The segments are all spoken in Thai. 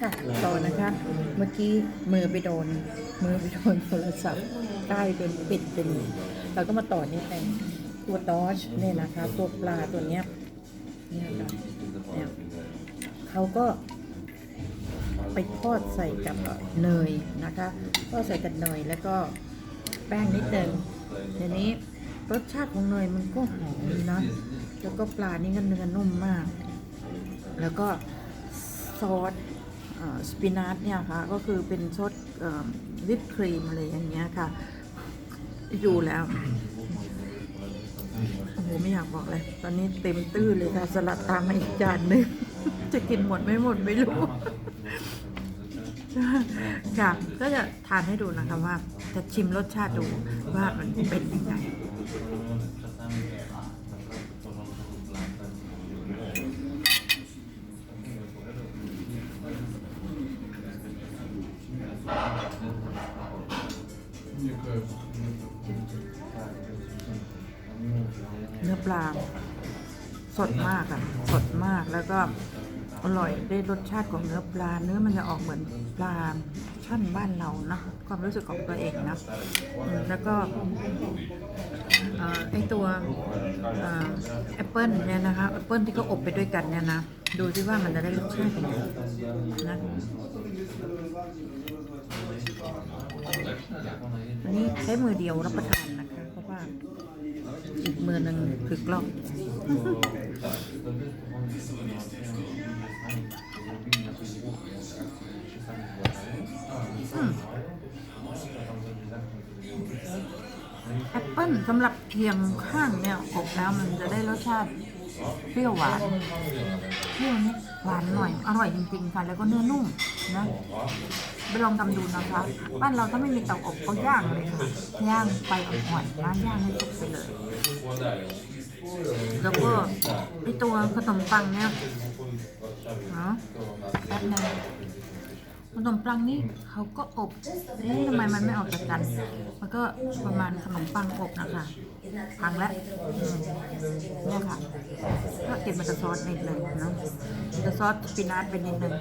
ค่ะต่อนะคะ เมื่อกี้มือไปโดน มือไปโดนโทรศัพท์ใกล้เป็นปิดเป็นเราก็มาต่อนี่ไปตัวดอชเนี่ยนะคะ ตัวปลาตัวเนี้ยเนี่ยค่ะเนี่ยเขาก็ไปทอดใส่กับเนยนะคะทอดใส่กับเนยแล้วก็แป้งนิดนึงทีนี้รสชาติของเนยมันก็หอมนะแล้วก็ปลานี่ก็เนื้อนุ่มมาก แล้วก็ซอส สปินัชเนี่ยค่ะก็คือเป็นซอสวิปครีมอะไรอย่างเงี้ยค่ะ อยู่แล้วโอ้โหไม่อยากบอกเลย ตอนนี้เต็มตื้อเลยค่ะ สลัดตามมาอีกจานหนึ่งจะกินหมดไม่หมดไม่รู้ ค่ะ ก็จะทานให้ดูนะคะว่า จะชิมรสชาติดูว่ามันเป็นยังไง ปลา สดมากอะ สดมากแล้วก็อร่อยได้รสชาติของเนื้อปลา เนื้อมันจะออกเหมือนปลาช่อนบ้านเรานะความรู้สึกของตัวเองนะแล้วก็ไอตัวแอปเปิลเนี่ยนะคะแอปเปิลที่เขาอบไปด้วยกันเนี่ยนะดูที่ว่ามันจะได้รสชาติยังไงนะอันนี้ใช้มือเดียวรับประทานนะคะ เพราะว่า อีกมือหนึ่งคือกล้องอืมแอปเปิ้ลสำหรับเพียงข้างเนี่ยอบแล้วมันจะได้รสชาติ เปรี้ยวหวานเปรี้ยวนิดหวานหน่อย อร่อยจริงๆค่ะ แล้วก็เนื้อนุ่มนะไปลองทำดูนะคะ บ้านเราถ้าไม่มีเตาอบก็ย่างเลยค่ะ ย่างไปอ่อนๆนะย่างให้สุกไปเลย แล้วก็ไอตัวขนมปังเนี่ยเนะแป๊บนึงขนมปังนี่เขาก็อบเอ๊ะทำไมมันไม่ออกจากกัน มันก็ประมาณขนมปังอบนะคะ พังแล้วเนี่ยค่ะก็กินมันจะซอสนิดนึงเนาะจะซอสปินัชเป็นนิดนึง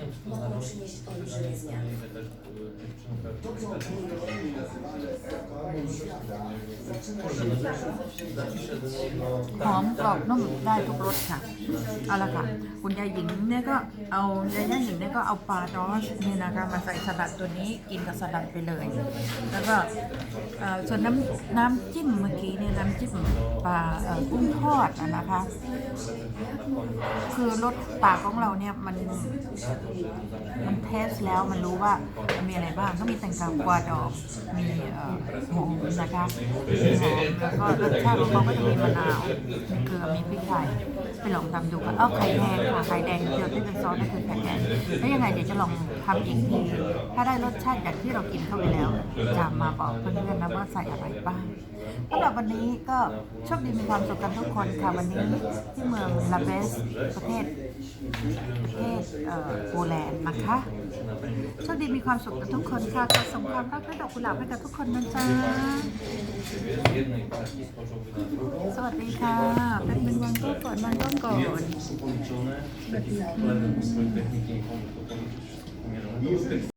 หอมกรอบนุ่มได้ทุกรสค่ะ เอาละค่ะ คุณยายหญิงเนี่ยก็เอายายหญิงเนี่ยก็เอาปลาดอชเนี่ยนะคะมาใส่สลัดตัวนี้กินกับสลัดไปเลย แล้วก็เอ่อส่วนน้ำน้ำจิ้มเมื่อกี้เนี่ยน้ำจิ้มปลาเอ่อกุ้งทอดอะนะคะ คือรสปากของเราเนี่ยมันมันเทสแล้วมันรู้ว่ามันมีอะไรบ้างก็มีแตงกวาดอกมี หอมนะคะหอมแล้วก็รสชาติของเขาก็จะมีมะนาวมีเกลือมีพริกไทยไปลองทำดูค่ะเอาไข่แดงค่ะไข่แดงเดียวที่เป็นซอสนั่นคือไข่แดงแล้วยังไงเดี๋ยวจะลองทำอีกทีถ้าได้รสชาติอย่างที่เรากินเข้าไปแล้ว จะมาบอกเพื่อนๆนะว่าใส่อะไรบ้างสำหรับวันนี้ก็โชคดีมีความสุขกันทุกคนค่ะวันนี้ที่เมืองลาเบสประเทศประเทศเอ่อโปแลนด์นะคะโชคดีมีความสุขกับทุกคนค่ะขอส่งความรักและดอกกุหลาบให้กับทุกคนนนะจ๊ะ สวัสดีค่ะเป๊บนึงวางกล้อก่อนวันกล้อก่อนสวัสดีค่ะ